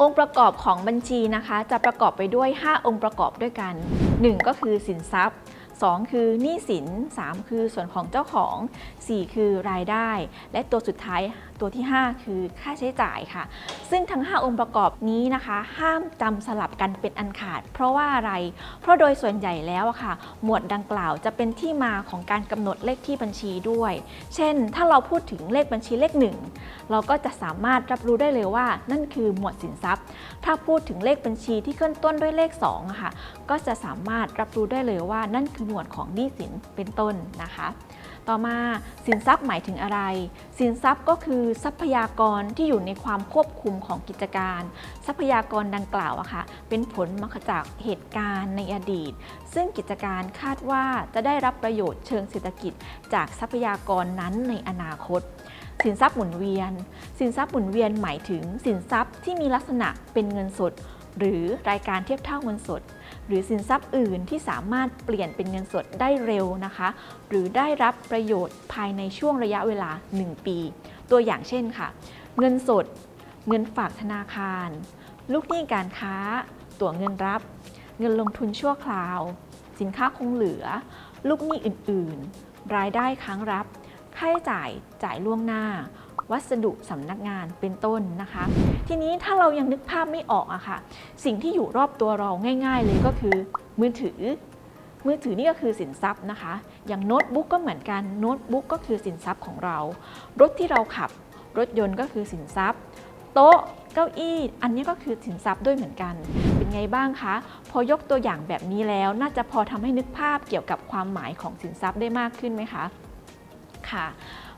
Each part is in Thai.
องค์ประกอบของบัญชีนะคะ จะประกอบไปด้วย 5 องค์ประกอบด้วยกัน 1 ก็คือสินทรัพย์ 2 คือหนี้สิน 3 คือส่วนของเจ้าของ 4 คือรายได้ และตัวสุดท้ายตัวที่ 5 คือค่าใช้จ่ายค่ะ ซึ่งทั้ง 5 องค์ประกอบนี้นะคะ ห้ามจำสลับกันเป็นอันขาด เพราะว่าอะไร เพราะโดยส่วนใหญ่แล้วอะค่ะ หมวดดังกล่าวจะเป็นที่มาของการกำหนดเลขที่บัญชีด้วย เช่น ถ้าเราพูดถึงเลขบัญชีเลข 1 เราก็จะสามารถรับรู้ได้เลยว่า นั่นคือหมวดสินทรัพย์ ถ้าพูดถึงเลขบัญชีที่ขึ้นต้นด้วยเลข2อะค่ะ ก็จะสามารถรับรู้ได้เลยว่านั่นคือหมวดของหนี้สินเป็นต้นนะคะ ต่อมาสินทรัพย์หมายถึงอะไร สินทรัพย์ก็คือทรัพยากรที่อยู่ในความควบคุมของกิจการ ทรัพยากรดังกล่าวอะค่ะเป็นผลมาจากเหตุการณ์ในอดีต ซึ่งกิจการคาดว่าจะได้รับประโยชน์เชิงเศรษฐกิจ จากทรัพยากรนั้นในอนาคตสินทรัพย์หมุนเวียน สินทรัพย์หมุนเวียนหมายถึงสินทรัพย์ที่มีลักษณะเป็นเงินสด หรือรายการเทียบเท่าเงินสด หรือสินทรัพย์อื่นที่สามารถเปลี่ยนเป็นเงินสดได้เร็วนะคะ หรือได้รับประโยชน์ภายในช่วงระยะเวลา 1 ปี ตัวอย่างเช่นค่ะ เงินสด เงินฝากธนาคาร ลูกหนี้การค้า ตั๋วเงินรับ เงินลงทุนชั่วคราว สินค้าคงเหลือ ลูกหนี้อื่น ๆ รายได้ค้างรับ ค่าใช้จ่ายจ่ายล่วงหน้า วัสดุสำนักงานเป็นต้นนะคะ ทีนี้ถ้าเรายังนึกภาพไม่ออกอะค่ะ สิ่งที่อยู่รอบตัวเราง่าย ๆ เลยก็คือมือถือ มือถือนี่ก็คือสินทรัพย์นะคะ อย่างโน้ตบุ๊กก็เหมือนกันโน้ตบุ๊กก็คือสินทรัพย์ของเรา รถที่เราขับ รถยนต์ก็คือสินทรัพย์ โต๊ะเก้าอี้ อันนี้ก็คือสินทรัพย์ด้วยเหมือนกัน เป็นไงบ้างคะ พอยกตัวอย่างแบบนี้แล้วน่าจะพอทำให้นึกภาพเกี่ยวกับความหมายของสินทรัพย์ได้มากขึ้นไหมคะ ค่ะ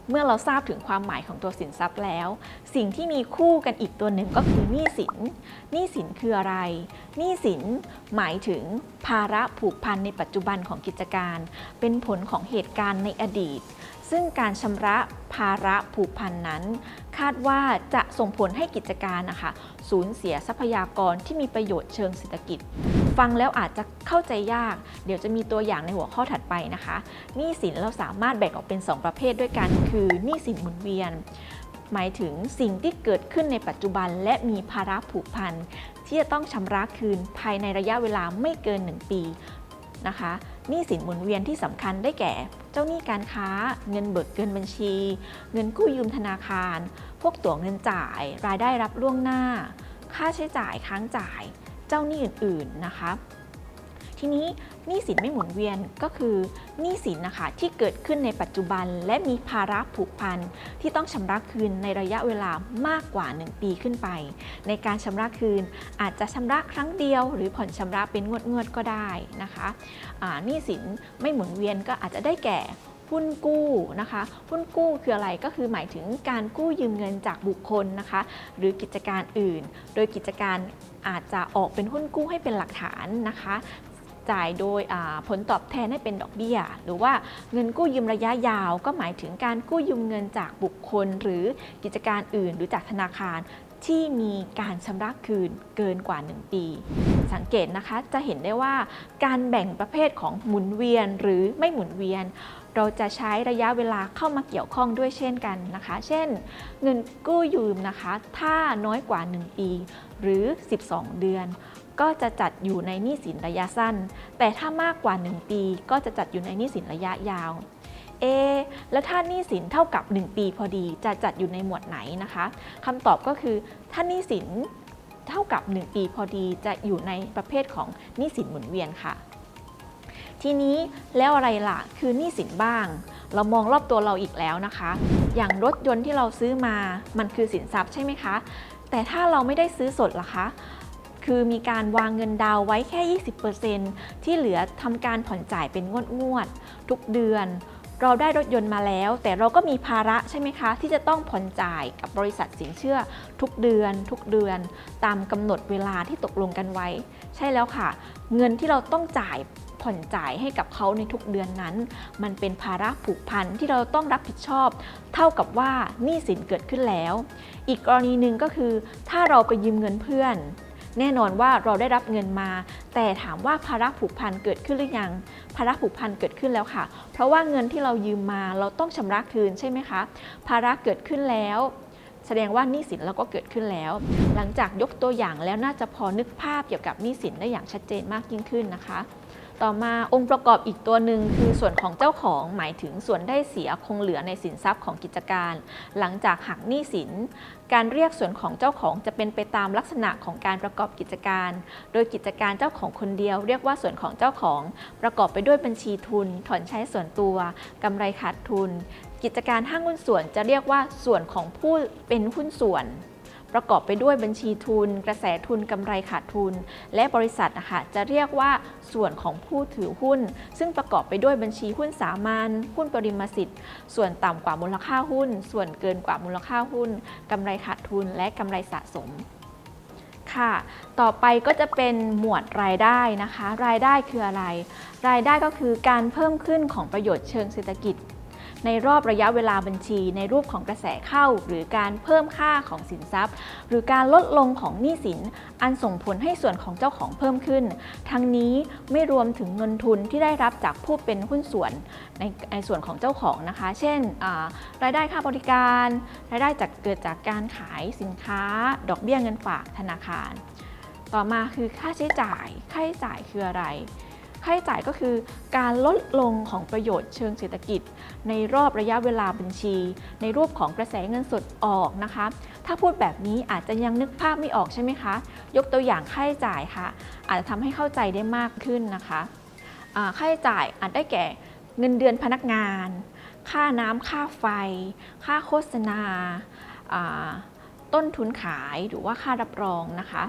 เมื่อเราทราบถึงความหมายของตัวสินทรัพย์แล้ว สิ่งที่มีคู่กันอีกตัวหนึ่งก็คือหนี้สินหนี้สินคืออะไรหนี้สินหมายถึงภาระผูกพันในปัจจุบันของกิจการ เป็นผลของเหตุการณ์ในอดีต ซึ่งการชำระภาระผูกพันนั้น คาดว่าจะส่งผลให้กิจการนะคะสูญเสียทรัพยากรที่มีประโยชน์เชิงเศรษฐกิจ ฟังแล้วอาจจะเข้าใจยาก เดี๋ยวจะมีตัวอย่างในหัวข้อถัดไปนะคะหนี้สินเราสามารถแบ่งออกเป็น 2 ประเภทด้วยกัน คือหนี้สินหมุนเวียน หมายถึงสิ่งที่เกิดขึ้นในปัจจุบัน และมีภาระผูกพันที่จะต้องชำระคืนภายในระยะเวลาไม่เกิน 1 ปีนะคะหนี้สินหมุนเวียนที่สำคัญได้แก่ เจ้าหนี้การค้า เงินเบิกเกินบัญชี เงินกู้ยืมธนาคาร พวกตั๋วเงินจ่าย รายได้รับล่วงหน้า ค่าใช้จ่ายค้างจ่าย เจ้าหนี้อื่นๆนะคะทีนี้หนี้สินไม่หมุนเวียนก็คือหนี้สินนะคะที่เกิดขึ้นในปัจจุบัน และมีภาระผูกพันที่ต้องชำระคืนในระยะเวลามากกว่า 1 ปีขึ้นไป ในการชำระคืนอาจจะชำระครั้งเดียว หรือผ่อนชำระเป็นงวดๆก็ได้นะคะหนี้สินไม่หมุนเวียนก็อาจจะได้แก่หุ้นกู้นะคะหุ้นกู้คืออะไรก็คือหมายถึงการกู้ยืมเงินจากบุคคลนะคะ หรือกิจการอื่น โดยกิจการ อาจจะออกเป็นหุ้นกู้ให้เป็นหลักฐานนะคะจ่ายโดยผลตอบแทนให้เป็นดอกเบี้ย หรือว่าเงินกู้ยืมระยะยาว ก็หมายถึงการกู้ยืมเงินจากบุคคล หรือกิจการอื่น หรือจากธนาคารที่มีการชำระคืนเกินกว่า 1 ปี สังเกตนะคะจะเห็นได้ว่าการแบ่งประเภทของหมุนเวียนหรือไม่หมุนเวียน เราจะใช้ระยะเวลาเข้ามาเกี่ยวข้องด้วยเช่นกันนะคะ เช่น เงินกู้ยืมนะคะ ถ้าน้อยกว่า 1 ปี หรือ 12 เดือน ก็จะจัดอยู่ในหนี้สินระยะสั้น แต่ถ้ามากกว่า 1 ปี ก็จะจัดอยู่ในหนี้สินระยะยาวเอแล้วถ้าหนี้สินเท่ากับ 1 ปีพอดีจะจัดอยู่ในหมวดไหนนะคะคำตอบก็คือถ้าหนี้สินเท่ากับ 1 ปีพอดีจะอยู่ในประเภทของหนี้สินหมุนเวียนค่ะ ทีนี้แล้วอะไรล่ะคือหนี้สินบ้าง เรามองรอบตัวเราอีกแล้วนะคะ อย่างรถยนต์ที่เราซื้อมามันคือสินทรัพย์ใช่ไหมคะ แต่ถ้าเราไม่ได้ซื้อสดล่ะคะคือมีการวางเงินดาวไว้แค่ 20%ที่เหลือทำการผ่อนจ่ายเป็นงวดงวดๆทุกเดือน เราได้รถยนต์มาแล้ว แต่เราก็มีภาระใช่ไหมคะ ที่จะต้องผ่อนจ่ายกับบริษัทสินเชื่อ ทุกเดือน ทุกเดือน ตามกำหนดเวลาที่ตกลงกันไว้ ใช่แล้วค่ะ เงินที่เราต้องจ่าย ผ่อนจ่ายให้กับเขาในทุกเดือนนั้น มันเป็นภาระผูกพันที่เราต้องรับผิดชอบ เท่ากับว่าหนี้สินเกิดขึ้นแล้ว อีกกรณีหนึ่งก็คือ ถ้าเราไปยืมเงินเพื่อน แน่นอนว่าเราได้รับเงินมา แต่ถามว่าภาระผูกพันเกิดขึ้นหรือยังภาระผูกพันเกิดขึ้นแล้วค่ะ เพราะว่าเงินที่เรายืมมาเราต้องชำระคืนใช่ไหมคะภาระเกิดขึ้นแล้วแสดงว่าหนี้สินเราก็เกิดขึ้นแล้ว หลังจากยกตัวอย่างแล้วน่าจะพอนึกภาพเกี่ยวกับหนี้สินได้อย่างชัดเจนมากยิ่งขึ้นนะคะ ต่อมาองค์ประกอบอีกตัวหนึ่งคือส่วนของเจ้าของหมายถึงส่วนได้เสียคงเหลือในสินทรัพย์ของกิจการ หลังจากหักหนี้สิน การเรียกส่วนของเจ้าของจะเป็นไปตามลักษณะของการประกอบกิจการ โดยกิจการเจ้าของคนเดียว เรียกว่าส่วนของเจ้าของ ประกอบไปด้วยบัญชีทุน ถอนใช้ส่วนตัวกำไรขาดทุน กิจการห้างหุ้นส่วนจะเรียกว่าส่วนของผู้เป็นหุ้นส่วน ประกอบไปด้วยบัญชีทุน กระแสทุนกำไรขาดทุน และบริษัทนะคะจะเรียกว่าส่วนของผู้ถือหุ้น ซึ่งประกอบไปด้วยบัญชีหุ้นสามัญหุ้นปริมาสิทธิ์ ส่วนต่ำกว่ามูลค่าหุ้น ส่วนเกินกว่ามูลค่าหุ้นกำไรขาดทุน และกำไรสะสมค่ะ ต่อไปก็จะเป็นหมวดรายได้นะคะ รายได้คืออะไร รายได้ก็คือการเพิ่มขึ้นของประโยชน์เชิงเศรษฐกิจ ในรอบระยะเวลาบัญชี ในรูปของกระแสเข้า หรือการเพิ่มค่าของสินทรัพย์ หรือการลดลงของหนี้สิน อันส่งผลให้ส่วนของเจ้าของเพิ่มขึ้น ทั้งนี้ไม่รวมถึงเงินทุนที่ได้รับจากผู้เป็นหุ้นส่วนในในส่วนของเจ้าของนะคะ เช่นรายได้ค่าบริการ รายได้จากเกิดจากการขายสินค้า ดอกเบี้ยเงินฝากธนาคาร ต่อมาคือค่าใช้จ่าย ค่าใช้จ่ายคืออะไร ค่าใช้จ่ายก็คือการลดลงของประโยชน์เชิงเศรษฐกิจ ในรอบระยะเวลาบัญชี ในรูปของกระแสเงินสดออกนะคะ ถ้าพูดแบบนี้อาจจะยังนึกภาพไม่ออกใช่ไหมคะ ยกตัวอย่างค่าใช้จ่ายค่ะ อาจจะทำให้เข้าใจได้มากขึ้นนะคะค่าใช้จ่ายอาจได้แก่เงินเดือนพนักงาน ค่าน้ำค่าไฟ ค่าโฆษณา ต้นทุนขายหรือว่าค่ารับรองนะคะ